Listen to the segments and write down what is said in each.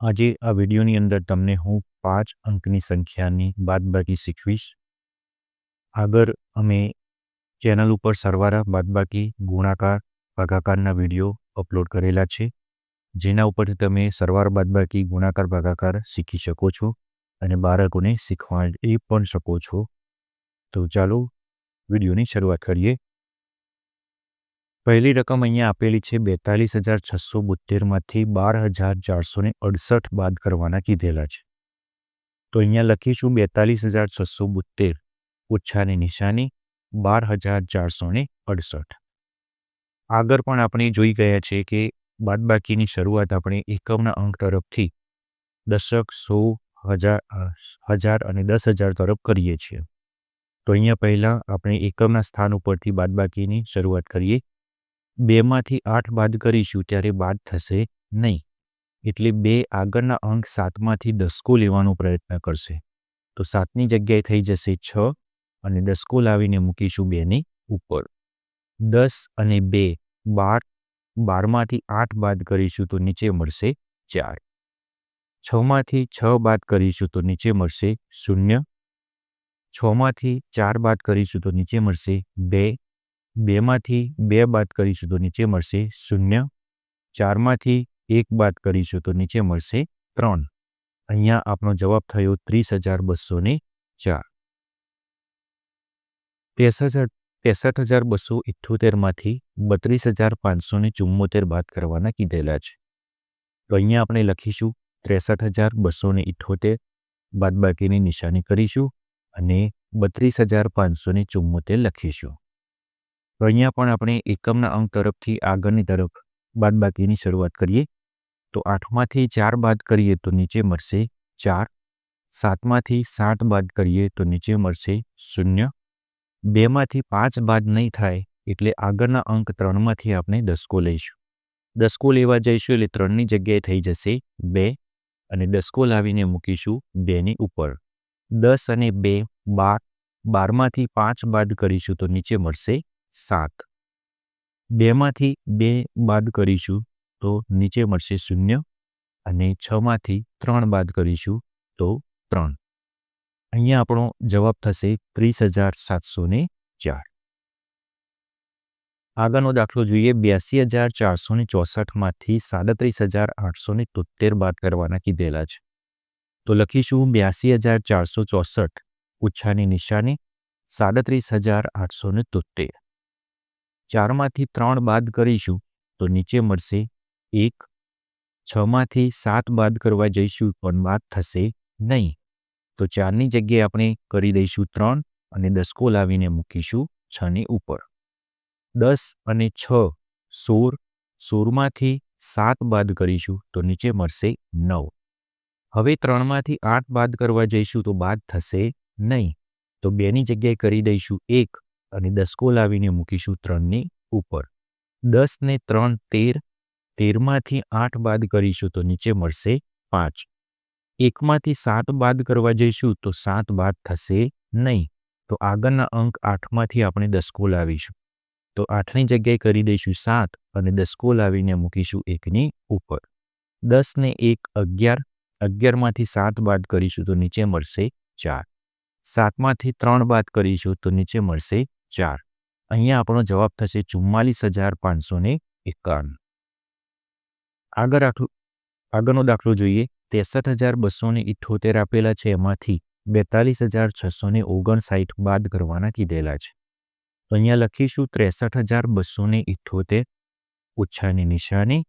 આજે આ વિડીયોની અંદર તમને હું પાંચ અંકની સંખ્યાની બાદબાકી શીખવીશ. આગળ અમે ચેનલ ઉપર સરવારા બાદબાકી, ગુણાકાર, ભાગાકારના વીડિયો અપલોડ કરેલા છે, જેના ઉપરથી તમે સરવાર બાદબાકી, ગુણાકાર, ભાગાકાર શીખી શકો છો અને બાળકોને શીખવાડી પણ શકો છો. તો ચાલો વિડીયોની શરૂઆત કરીએ. પહેલી રકમ અહીંયા આપેલી છે બેતાલીસ હજાર છસો બોતેરમાંથી બાર હજાર ચારસો ને અડસઠ બાદ કરવાના કીધેલા છે. તો અહીંયા લખીશું બેતાલીસ હજાર છસો બોતેર ઓછાની નિશાની બાર હજાર ચારસો ને અડસઠ. આગળ પણ આપણે જોઈ ગયા છે કે બાદબાકીની શરૂઆત આપણે એકમના અંક તરફથી દશક સો હજાર હજાર અને દસ હજાર તરફ કરીએ છીએ. તો અહીંયા પહેલાં આપણે એકમના સ્થાન ઉપરથી બાદબાકીની શરૂઆત કરીએ. બેમાંથી આઠ બાદ કરીશું ત્યારે બાદ થશે નહીં. એટલે બે આગળના અંક સાતમાંથી દસકો લેવાનો પ્રયત્ન કરશે. તો સાતની જગ્યાએ થઈ જશે છ અને દસકો લાવીને મૂકીશું બેની ઉપર. દસ અને બે બાર, બારમાંથી આઠ બાદ કરીશું તો નીચે મળશે ચાર. છમાંથી છ બાદ કરીશું તો નીચે મળશે શૂન્ય. છમાંથી ચાર બાદ કરીશું તો નીચે મળશે બે. બેમાંથી બે બાદ કરીશું તો નીચે મળશે શૂન્ય. ચારમાંથી એક બાદ કરીશું તો નીચે મળશે ત્રણ. અહીંયા આપણો જવાબ થયો ત્રીસ હજાર બસો ને ચાર. ત્રેસઠ ત્રેસઠ હજાર બસો ઇઠ્યોતેરમાંથી બત્રીસ હજાર પાંચસો ને ચુમ્મોતેર બાદ કરવાના કીધેલા છે. તો અહીંયા આપણે લખીશું ત્રેસઠ હજાર બસો ને ઇઠ્યોતેર બાદબાકીની નિશાની કરીશું અને બત્રીસ હજાર પાંચસો ને ચુમ્મોતેર લખીશું. તો અહીંયા પણ આપણે એકમના અંક તરફથી આગળની તરફ બાદબાકીની શરૂઆત કરીએ. તો આઠમાંથી ચાર બાદ કરીએ તો નીચે મળશે ચાર. સાતમાંથી સાત બાદ કરીએ તો નીચે મળશે શૂન્ય. બેમાંથી પાંચ બાદ નહીં થાય એટલે આગળના અંક ત્રણમાંથી આપણે દસકો લઈશું. દસકો લેવા જઈશું એટલે ત્રણની જગ્યાએ થઈ જશે બે અને દસકો લાવીને મૂકીશું બેની ઉપર. દસ અને બે બાર. બારમાંથી પાંચ બાદ કરીશું તો નીચે મળશે સાત બેમાંથી બે બાદ કરીશું તો નીચે મળશે શૂન્ય અને છમાંથી ત્રણ બાદ કરીશું તો ત્રણ. અહીંયા આપણો જવાબ થશે ત્રીસ હજાર સાતસો ને ચાર. આગળનો દાખલો જોઈએ. બ્યાસી હજાર ચારસો ને ચોસઠમાંથી સાડત્રીસ હજાર આઠસો ને તોતેર બાદ કરવાના કીધેલા છે. તો લખીશું બ્યાસી હજાર ચારસો ચોસઠ ઓછાની નિશાની સાડત્રીસ હજાર આઠસો ને તોતેર. ચારમાંથી ત્રણ બાદ કરીશું, તો નીચે મળશે એક, છમાંથી સાત બાદ કરવા જઈશું, પણ બાદ થશે નહીં. તો ચારની જગ્યાએ આપણે કરી દઈશું ત્રણ અને દસકો લાવીને મૂકીશું છની ઉપર. દસ અને છ, સોળ, સોળમાંથી સાત બાદ કરીશું, તો નીચે મળશે નવ. હવે ત્રણમાંથી આઠ બાદ કરવા જઈશું, તો બાદ થશે નહીં. તો બેની જગ્યાએ કરી દઈશું એક અને દસકો લાવીને મૂકીશું ત્રણની ઉપર. દસ ને ત્રણ તેર, તેરમાંથી આઠ બાદ કરીશું તો નીચે મળશે પાંચ. એકમાંથી સાત બાદ કરવા જઈશું તો સાત બાદ થશે નહીં. તો આગળના અંક આઠમાંથી આપણે દસકો લાવીશું તો આઠની જગ્યાએ કરી દઈશું સાત અને દસકો લાવીને મૂકીશું એકની ઉપર. દસને એક અગિયાર, અગિયારમાંથી સાત બાદ કરીશું તો નીચે મળશે ચાર. સાતમાંથી ત્રણ બાદ કરીશું તો નીચે મળશે ચાર. અહીંયા આપણો જવાબ થશે ચુમ્માલીસ હજાર પાંચસો ને એકાવન આગળ આટલું આગળનો દાખલો જોઈએ. ત્રેસઠ હજાર બસો ને ઇઠોતેર આપેલા છે. એમાંથી બેતાલીસ હજાર છસો ને ઓગણસાઠ બાદ કરવાના કીધેલા છે. તો અહીંયા લખીશું ત્રેસઠ હજાર બસો ને ઇઠોતેર ઓછાની નિશાની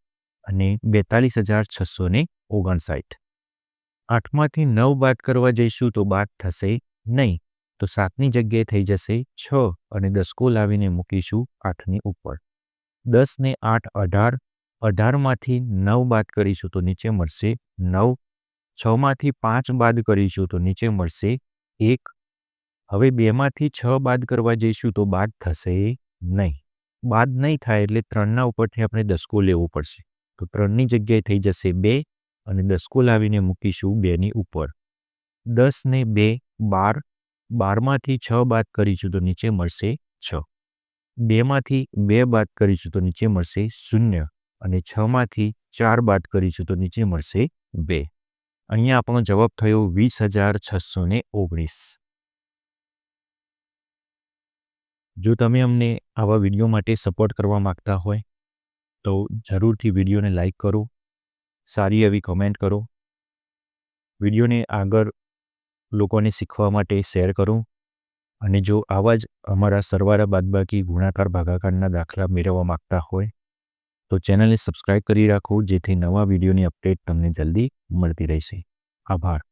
અને બેતાલીસ હજાર છસો ને ઓગણસાઠ. આઠમાંથી નવ બાદ કરવા જઈશું તો બાદ થશે નહીં. તો સાતની જગ્યાએ થઈ જશે છ અને દસકો લાવીને મૂકીશું આઠની ઉપર. દસને આઠ અઢાર, અઢારમાંથી નવ બાદ કરીશું તો નીચે મળશે નવ, છમાંથી પાંચ બાદ કરીશું તો નીચે મળશે એક. હવે બેમાંથી છ બાદ કરવા જઈશું તો બાદ થશે નહીં. બાદ નહીં થાય એટલે ત્રણના ઉપરથી આપણે દસકો લેવો પડશે. તો ત્રણની જગ્યાએ થઈ જશે બે અને દસકો લાવીને મૂકીશું બેની ઉપર. દસને બે બાર બારમાંથી છ બાદ કરીશું તો નીચે મળશે છ. બેમાંથી બે બાદ કરીશું તો નીચે મળશે શૂન્ય અને છમાંથી ચાર બાદ કરીશું તો નીચે મળશે બે. અહીંયા આપણો જવાબ થયો વીસ હજાર છસો ને ઓગણીસ. જો તમે અમને આવા વીડિયો માટે સપોર્ટ કરવા માગતા હોય, તો જરૂરથી વિડીયોને લાઈક કરો, સારી એવી કમેન્ટ કરો. વિડીયોને આગળ લોકોને શીખવા માટે શેર કરો અને જો આવા જ અમારા સરવાળા બાદબાકી ગુણાકાર ભાગાકારના દાખલા મેળવવા માગતા હોય, તો ચેનલને સબસ્ક્રાઇબ કરી રાખો, જેથી નવા વિડીયોની અપડેટ તમને જલ્દી મળતી રહેશે. આભાર.